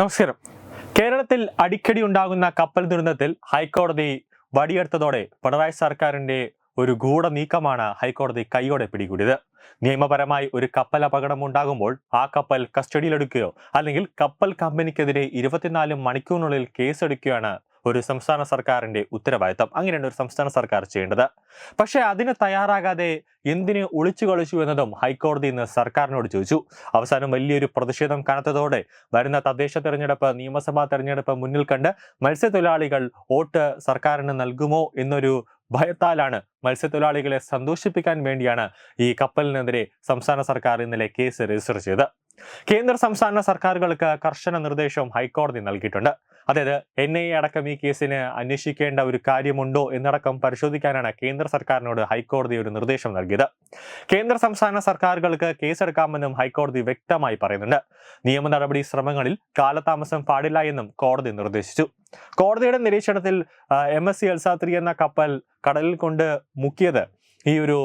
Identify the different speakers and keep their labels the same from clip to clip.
Speaker 1: നമസ്കാരം. കേരളത്തിൽ അടിക്കടി ഉണ്ടാകുന്ന കപ്പൽ ദുരന്തത്തിൽ ഹൈക്കോടതി വടിയെടുത്തതോടെ പിണറായി സർക്കാരിന്റെ ഒരു ഗൂഢ നീക്കമാണ് ഹൈക്കോടതി കൈയോടെ പിടികൂടിയത്. നിയമപരമായി ഒരു കപ്പൽ അപകടം ഉണ്ടാകുമ്പോൾ ആ കപ്പൽ കസ്റ്റഡിയിലെടുക്കുകയോ അല്ലെങ്കിൽ കപ്പൽ കമ്പനിക്കെതിരെ ഇരുപത്തിനാല് മണിക്കൂറിനുള്ളിൽ കേസെടുക്കുകയാണ് ഒരു സംസ്ഥാന സർക്കാരിന്റെ ഉത്തരവാദിത്തം. അങ്ങനെയാണ് ഒരു സംസ്ഥാന സർക്കാർ ചെയ്യേണ്ടത്. പക്ഷേ അതിന് തയ്യാറാകാതെ എന്തിന് ഒളിച്ചു കളിച്ചു എന്നതും ഹൈക്കോടതി ഇന്ന് സർക്കാരിനോട് ചോദിച്ചു. അവസാനം വലിയൊരു പ്രതിഷേധം കനത്തതോടെ വരുന്ന തദ്ദേശ തെരഞ്ഞെടുപ്പ് നിയമസഭാ തെരഞ്ഞെടുപ്പ് മുന്നിൽ കണ്ട് മത്സ്യത്തൊഴിലാളികൾ വോട്ട് സർക്കാരിന് നൽകുമോ എന്നൊരു ഭയത്താലാണ് മത്സ്യത്തൊഴിലാളികളെ സന്തോഷിപ്പിക്കാൻ വേണ്ടിയാണ് ഈ കപ്പലിനെതിരെ സംസ്ഥാന സർക്കാർ ഇന്നലെ കേസ് രജിസ്റ്റർ ചെയ്തത്. കേന്ദ്ര സംസ്ഥാന സർക്കാരുകൾക്ക് കർശന നിർദ്ദേശവും ഹൈക്കോടതി നൽകിയിട്ടുണ്ട്. അതായത് എൻ ഐ എ അടക്കം ഈ കേസിന് അന്വേഷിക്കേണ്ട ഒരു കാര്യമുണ്ടോ എന്നടക്കം പരിശോധിക്കാനാണ് കേന്ദ്ര സർക്കാരിനോട് ഹൈക്കോടതി ഒരു നിർദ്ദേശം നൽകിയത്. കേന്ദ്ര സംസ്ഥാന സർക്കാരുകൾക്ക് കേസെടുക്കാമെന്നും ഹൈക്കോടതി വ്യക്തമായി പറയുന്നുണ്ട്. നിയമ നടപടി ശ്രമങ്ങളിൽ കാലതാമസം പാടില്ല എന്നും കോടതി നിർദ്ദേശിച്ചു. കോടതിയുടെ നിരീക്ഷണത്തിൽ എം എസ് സി എൽസാത്രി എന്ന കപ്പൽ കടലിൽ കൊണ്ട് മുക്കിയത് ഈ ഒരു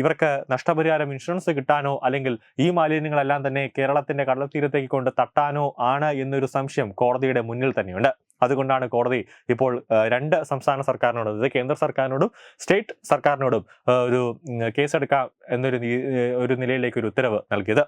Speaker 1: ഇവർക്ക് നഷ്ടപരിഹാരം ഇൻഷുറൻസ് കിട്ടാനോ അല്ലെങ്കിൽ ഈ മാലിന്യങ്ങളെല്ലാം തന്നെ കേരളത്തിന്റെ കടൽത്തീരത്തേക്ക് കൊണ്ട് തട്ടാനോ ആണ് എന്നൊരു സംശയം കോടതിയുടെ മുന്നിൽ തന്നെയുണ്ട്. അതുകൊണ്ടാണ് കോടതി ഇപ്പോൾ രണ്ട് സംസ്ഥാന സർക്കാരിനോടും അതായത് കേന്ദ്ര സർക്കാരിനോടും സ്റ്റേറ്റ് സർക്കാരിനോടും ഒരു കേസെടുക്കാം എന്നൊരു ഒരു നിലയിലേക്ക് ഒരു ഉത്തരവ് നൽകിയത്.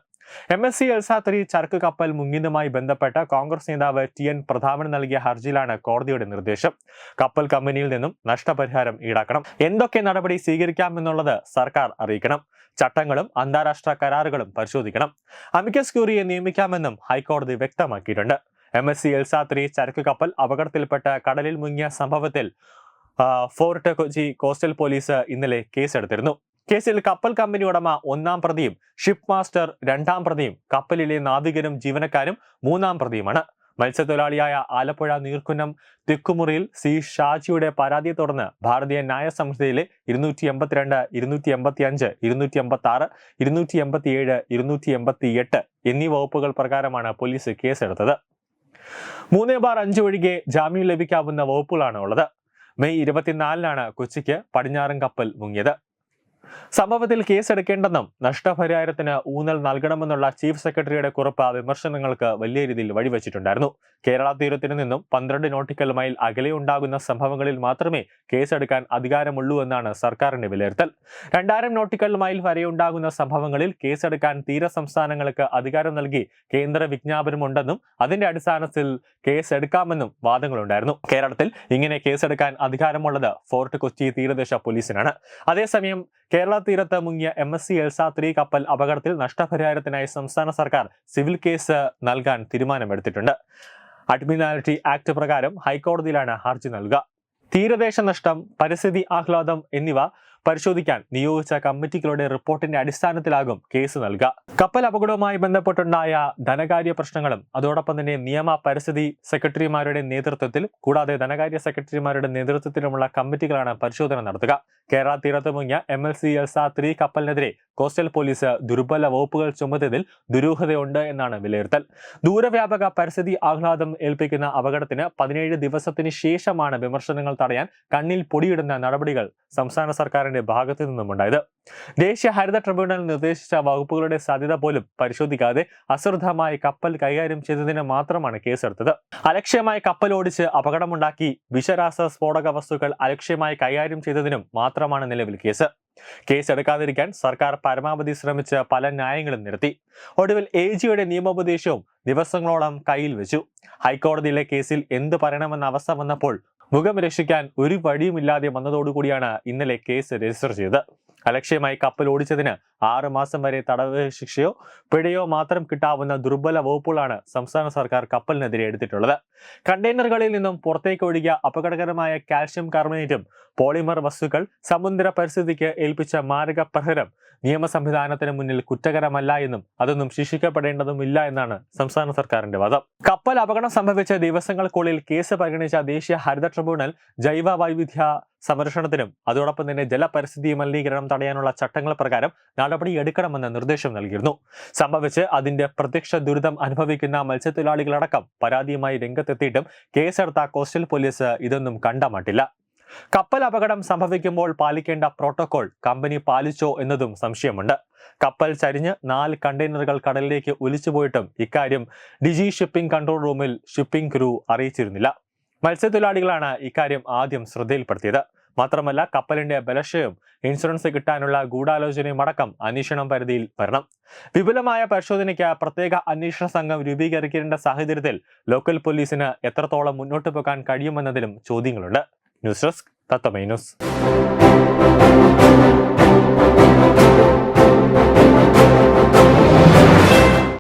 Speaker 1: എം എസ് സി എൽസാത്രി ചരക്ക് കപ്പൽ മുങ്ങിയതുമായി ബന്ധപ്പെട്ട കോൺഗ്രസ് നേതാവ് ടി എൻ പ്രതാപൻ നൽകിയ ഹർജിയിലാണ് കോടതിയുടെ നിർദ്ദേശം. കപ്പൽ കമ്പനിയിൽ നിന്നും നഷ്ടപരിഹാരം ഈടാക്കണം. എന്തൊക്കെ നടപടി സ്വീകരിക്കാമെന്നുള്ളത് സർക്കാർ അറിയിക്കണം. ചട്ടങ്ങളും അന്താരാഷ്ട്ര കരാറുകളും പരിശോധിക്കണം. അമിക്കസ് ക്യൂറിയെ നിയമിക്കാമെന്നും ഹൈക്കോടതി വ്യക്തമാക്കിയിട്ടുണ്ട്. എം എസ് സി എൽസാത്രി ചരക്ക് കപ്പൽ അപകടത്തിൽപ്പെട്ട കടലിൽ മുങ്ങിയ സംഭവത്തിൽ ഫോർട്ട് കൊച്ചി കോസ്റ്റൽ പോലീസ് ഇന്നലെ കേസെടുത്തിരുന്നു. കേസിൽ കപ്പൽ കമ്പനി ഉടമ ഒന്നാം പ്രതിയും ഷിപ്പ് മാസ്റ്റർ രണ്ടാം പ്രതിയും കപ്പലിലെ നാവികനും ജീവനക്കാരും മൂന്നാം പ്രതിയുമാണ്. മത്സ്യത്തൊഴിലാളിയായ ആലപ്പുഴ നീർക്കുന്നം തിക്കുമുറിയിൽ സി ഷാജിയുടെ പരാതിയെ തുടർന്ന് ഭാരതീയ ന്യായ സംഹിതയിലെ ഇരുന്നൂറ്റി എൺപത്തിരണ്ട് ഇരുന്നൂറ്റി എൺപത്തി അഞ്ച് ഇരുന്നൂറ്റി എൺപത്തി ആറ് ഇരുന്നൂറ്റി എൺപത്തി ഏഴ് ഇരുന്നൂറ്റി എൺപത്തി എട്ട് എന്നീ വകുപ്പുകൾ പ്രകാരമാണ് പോലീസ് കേസെടുത്തത്. മൂന്ന് ബാർ അഞ്ച് ഒഴികെ ജാമ്യം ലഭിക്കാവുന്ന വകുപ്പുകളാണ് ഉള്ളത് മെയ് ഇരുപത്തിനാലിനാണ് കൊച്ചിക്ക് പടിഞ്ഞാറൻ കപ്പൽ മുങ്ങിയത്. സംഭവത്തിൽ കേസെടുക്കേണ്ടെന്നും നഷ്ടപരിഹാരത്തിന് ഊന്നൽ നൽകണമെന്നുള്ള ചീഫ് സെക്രട്ടറിയുടെ കുറിപ്പ് വിമർശനങ്ങൾക്ക് വലിയ രീതിയിൽ വഴിവെച്ചിട്ടുണ്ടായിരുന്നു. കേരള തീരത്തിന് നിന്നും പന്ത്രണ്ട് നോട്ടിക്കൽ മൈൽ അകലെ ഉണ്ടാകുന്ന സംഭവങ്ങളിൽ മാത്രമേ കേസെടുക്കാൻ അധികാരമുള്ളൂ എന്നാണ് സർക്കാരിന്റെ വിലയിരുത്തൽ. രണ്ടായിരം നോട്ടിക്കൽ മൈൽ വരെ ഉണ്ടാകുന്ന സംഭവങ്ങളിൽ കേസെടുക്കാൻ തീര സംസ്ഥാനങ്ങൾക്ക് അധികാരം നൽകി കേന്ദ്ര വിജ്ഞാപനമുണ്ടെന്നും അതിന്റെ അടിസ്ഥാനത്തിൽ കേസെടുക്കാമെന്നും വാദങ്ങളുണ്ടായിരുന്നു. കേരളത്തിൽ ഇങ്ങനെ കേസെടുക്കാൻ അധികാരമുള്ളത് ഫോർട്ട് കൊച്ചി തീരദേശ പോലീസിനാണ്. അതേസമയം കേരള തീരത്ത് മുങ്ങിയ M S C Elsa three കപ്പൽ അപകടത്തിൽ നഷ്ടപരിഹാരത്തിനായി സംസ്ഥാന സർക്കാർ സിവിൽ കേസ് നൽകാൻ തീരുമാനമെടുത്തിട്ടുണ്ട്. അഡ്മിനാലിറ്റി ആക്ട് പ്രകാരം ഹൈക്കോടതിയിലാണ് ഹർജി നൽകുക. തീരദേശ നഷ്ടം പരിസ്ഥിതി ആഹ്ലാദം എന്നിവ പരിശോധിക്കാൻ നിയോഗിച്ച കമ്മിറ്റികളുടെ റിപ്പോർട്ടിന്റെ അടിസ്ഥാനത്തിലാകും കേസ് നൽകുക. കപ്പൽ അപകടവുമായി ബന്ധപ്പെട്ടുണ്ടായ ധനകാര്യ പ്രശ്നങ്ങളും അതോടൊപ്പം തന്നെ നിയമ പരിസ്ഥിതി സെക്രട്ടറിമാരുടെ നേതൃത്വത്തിൽ കൂടാതെ ധനകാര്യ സെക്രട്ടറിമാരുടെ നേതൃത്വത്തിലുമുള്ള കമ്മിറ്റികളാണ് പരിശോധന നടത്തുക. കേരള തീരത്ത് മുങ്ങിയ M L C Elsa three കപ്പലിനെതിരെ coastal police ദുർബല വകുപ്പുകൾ ചുമത്തിയതിൽ ദുരൂഹതയുണ്ട് എന്നാണ് വിലയിരുത്തൽ. ദൂരവ്യാപക പരിസ്ഥിതി ആഹ്ലാദം ഏൽപ്പിക്കുന്ന അപകടത്തിന് പതിനേഴ് ദിവസത്തിന് ശേഷമാണ് വിമർശനങ്ങൾ തടയാൻ കണ്ണിൽ പൊടിയിടുന്ന നടപടികൾ സംസ്ഥാന സർക്കാരിന്റെ ഭാഗത്തു നിന്നുമുണ്ടായത്. ദേശീയ ഹരിത ട്രിബ്യൂണൽ നിർദ്ദേശിച്ച വകുപ്പുകളുടെ സാധ്യത പോലും പരിശോധിക്കാതെ അശ്രദ്ധമായി കപ്പൽ കൈകാര്യം ചെയ്തതിന് മാത്രമാണ് കേസെടുത്തത്. അലക്ഷ്യമായി കപ്പൽ ഓടിച്ച് അപകടമുണ്ടാക്കി വിഷരാസ സ്ഫോടക വസ്തുക്കൾ അലക്ഷ്യമായി കൈകാര്യം ചെയ്തതിനും മാത്രമാണ് നിലവിൽ കേസ്. കേസ് എടുക്കാതിരിക്കാൻ സർക്കാർ പരമാവധി ശ്രമിച്ച പല ന്യായങ്ങളും നിർത്തി ഒടുവിൽ എ ജിയുടെ നിയമോപദേശവും ദിവസങ്ങളോളം കയ്യിൽ വെച്ചു. ഹൈക്കോടതിയിലെ കേസിൽ എന്ത് പറയണമെന്ന അവസ്ഥ വന്നപ്പോൾ മുഖം രക്ഷിക്കാൻ ഒരു വഴിയുമില്ലാതെ വന്നതോടുകൂടിയാണ് ഇന്നലെ കേസ് രജിസ്റ്റർ ചെയ്തത്. അലക്ഷ്യമായി കപ്പൽ ഓടിച്ചതിന് ആറ് മാസം വരെ തടവ് ശിക്ഷയോ പിഴയോ മാത്രം കിട്ടാവുന്ന ദുർബല വകുപ്പുകളാണ് സംസ്ഥാന സർക്കാർ കപ്പലിനെതിരെ എടുത്തിട്ടുള്ളത്. കണ്ടെയ്നറുകളിൽ നിന്നും പുറത്തേക്ക് ഒഴുകിയ അപകടകരമായ കാൽഷ്യം കാർബണേറ്റും പോളിമർ വസ്തുക്കൾ സമുദ്ര പരിസ്ഥിതിക്ക് ഏൽപ്പിച്ച മാരക പ്രഹരം നിയമ സംവിധാനത്തിന് മുന്നിൽ കുറ്റകരമല്ല എന്നും അതൊന്നും ശിക്ഷിക്കപ്പെടേണ്ടതുമില്ല എന്നാണ് സംസ്ഥാന സർക്കാരിന്റെ വാദം. കപ്പൽ അപകടം സംഭവിച്ച ദിവസങ്ങൾക്കുള്ളിൽ കേസ് പരിഗണിച്ച ദേശീയ ഹരിത ട്രിബ്യൂണൽ ജൈവ വൈവിധ്യ സംരക്ഷണത്തിനും അതോടൊപ്പം തന്നെ ജലപരിസ്ഥിതി മലിനീകരണം തടയാനുള്ള ചട്ടങ്ങൾ പ്രകാരം നടപടി എടുക്കണമെന്ന് നിർദ്ദേശം നൽകിയിരുന്നു. സംഭവിച്ച് അതിന്റെ പ്രത്യക്ഷ ദുരിതം അനുഭവിക്കുന്ന മത്സ്യത്തൊഴിലാളികളടക്കം പരാതിയുമായി രംഗത്തെത്തിയിട്ടും കേസെടുത്ത കോസ്റ്റൽ പോലീസ് ഇതൊന്നും കണ്ടമാട്ടില്ല. കപ്പൽ അപകടം സംഭവിക്കുമ്പോൾ പാലിക്കേണ്ട പ്രോട്ടോകോൾ കമ്പനി പാലിച്ചോ എന്നതും സംശയമുണ്ട്. കപ്പൽ ചരിഞ്ഞ് നാല് കണ്ടെയ്നറുകൾ കടലിലേക്ക് ഒലിച്ചുപോയിട്ടും ഇക്കാര്യം ഡിജി ഷിപ്പിംഗ് കൺട്രോൾ റൂമിൽ ഷിപ്പിംഗ് ക്രൂ അറിയിച്ചിരുന്നില്ല. മത്സ്യത്തൊഴിലാളികളാണ് ഇക്കാര്യം ആദ്യം ശ്രദ്ധയിൽപ്പെടുത്തിയത്. മാത്രമല്ല കപ്പലിന്റെ ബലക്ഷയം ഇൻഷുറൻസ് കിട്ടാനുള്ള ഗൂഢാലോചനയും അടക്കം അന്വേഷണം പരിധിയിൽ വരണം. വിപുലമായ പരിശോധനയ്ക്ക് പ്രത്യേക അന്വേഷണ സംഘം രൂപീകരിക്കേണ്ട സാഹചര്യത്തിൽ ലോക്കൽ പോലീസിന് എത്രത്തോളം മുന്നോട്ട് പോകാൻ കഴിയുമെന്നതിലും ചോദ്യങ്ങളുണ്ട്. ന്യൂസ് ഡെസ്ക് തത്തമൈ ന്യൂസ്.